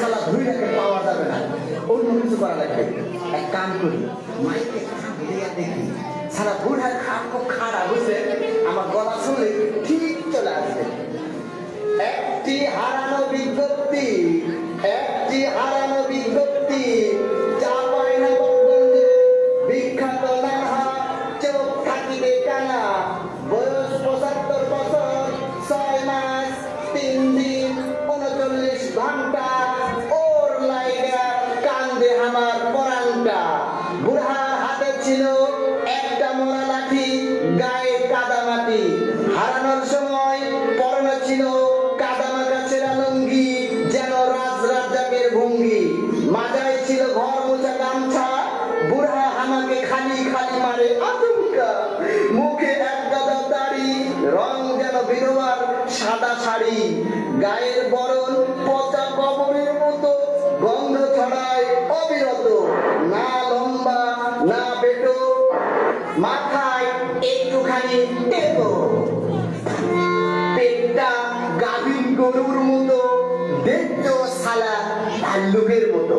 সালা ভুঁড়িটাকে পাওয়া যাবে না। অন্য কিছু করা লাগবে। এক কাম করি মাইকে দেখি সারা বুড়া খাট খুব খারাপ আমার গলা ঠিক চলে আসবে। একটি হারানো বিজ্ঞপ্তি, একটি হারানো শাড়ি। গায়ের বরণ পচা কবরের মতো, গন্ধ ছড়ায় অবিরত, না লম্বা, না বেটো মাথায় একটুখানি টেপো পেটটা গাভীর গরুর মতো দেখতো সালা ভাল্লুকের মতো।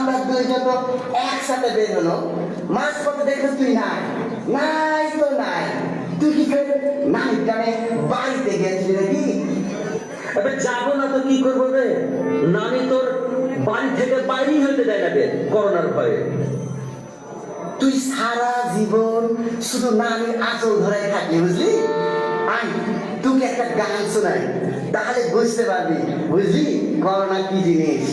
আমরা দুইজন একসাথে বের হলো। মাছ পথে দেখলে তুই নাই। নাই তো নাই। তুই কি ফের নাই জানে? বাড়িতে গেছিলি নাকি? এবার যাব না তো, কি করব রে? নানি তোর বাড়ি থেকে বাইরেই হইতে দেয় না রে, করোনার ভয়ে। তুই সারা জীবন শুধু নানির আঁচল ধরে থাকলি, বুঝলি? আই, তোকে একটা গান শোনাই, তাহলে বুঝতে পারবি, বুঝলি? করোনা কি জিনিস?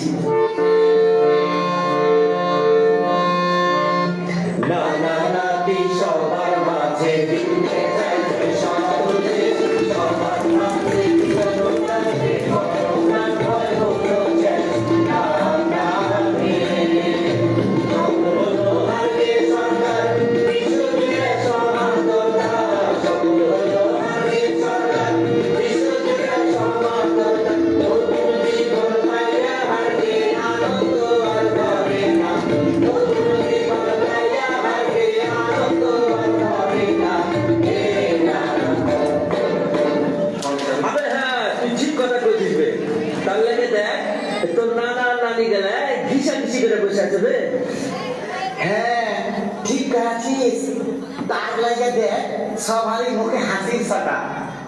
সবারই মুখে হাসির সাটা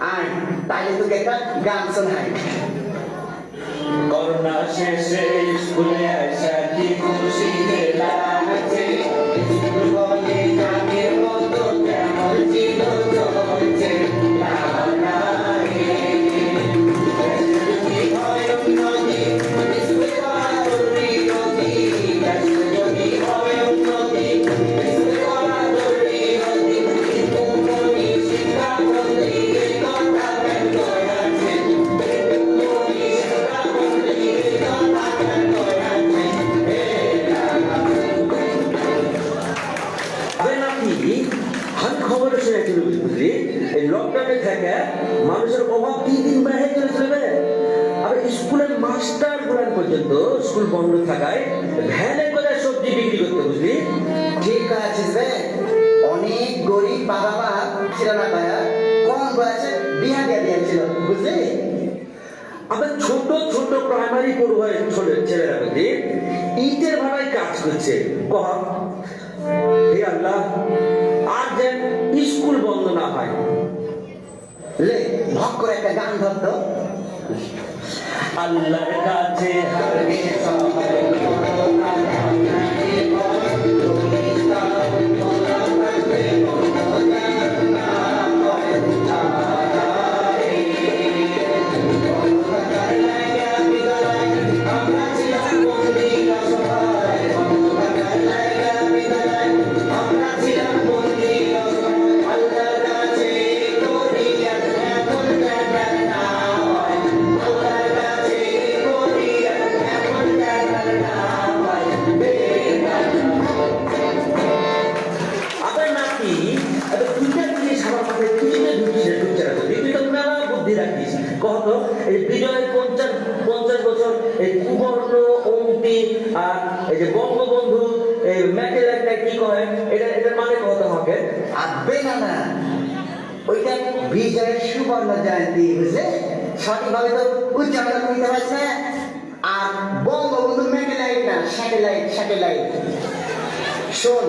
আয় তাহলে তোকে একটা গান শোনাই করোনা শেষে স্কুলে আসা কি খুশি লাগছে? স্কুল কলেজ পর্যন্ত স্কুল বন্ধ থাকায় ভ্যানে করে সবজি বিক্রি করতে বুঝলি? ঠিক আছিস রে অনেক গরিব বাবা মা ছিল না কম বয়সে বিয়া দিয়ে দিয়েছিল বুঝলি? আবার ছোট ছোট প্রাইমারি পড়ুয়ায় ছোট ছেলেরা বুঝলি? ইটের ভাড়ায় কাজ করছে। কহ। হে আল্লাহ, আর যেন স্কুল বন্ধ না হয়। লে, ভক করে একটা গান ধরতো আল্লাহর কাছে। ম্যাটেরিয়ালটা কি কয় এটা মানে কত আমাকে আসবে না না ওইটা বিজয়ের সুবর্ণ জয়ন্তী বুঝলে? সঠিকভাবে তো উচ্চারণ করতে পারছে। আর বঙ্গবন্ধু ম্যাটেলাইট না, স্যাটেলাইট স্যাটেলাইট। শোন,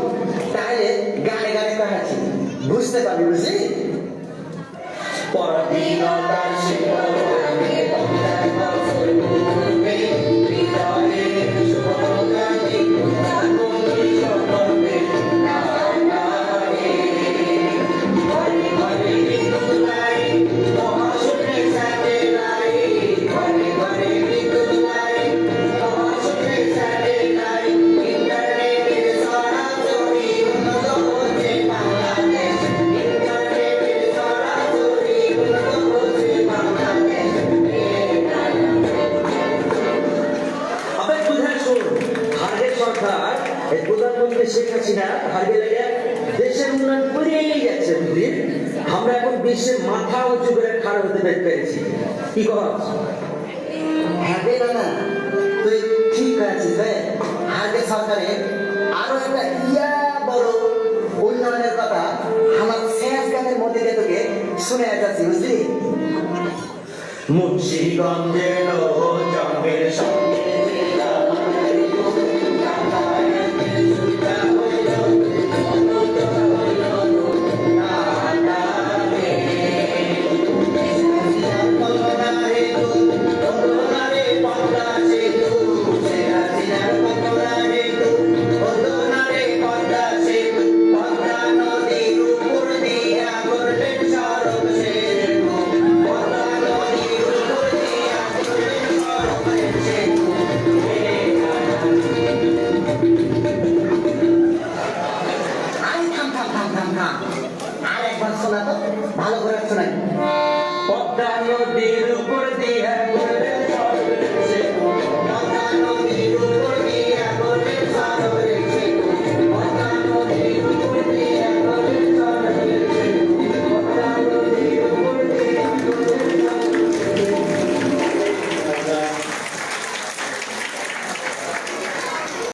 তাহলে গানে গানে কাহাচ্ছি বুঝতে পারবি বুঝলি? পরাধীনতার শিকড়ে করে খাড়া হতে পে- পেরেছি কি কর হ্যাঁ রে না তুই ঠিক আছিস রে আগে সরকারে আরও একটা ইয়া বড় উন্নয়নের কথা আমার শেষ গানের মধ্যে দিয়ে তোকে শুনে যাচ্ছি, বুঝলি? মুন্সিগঞ্জের সঙ্গে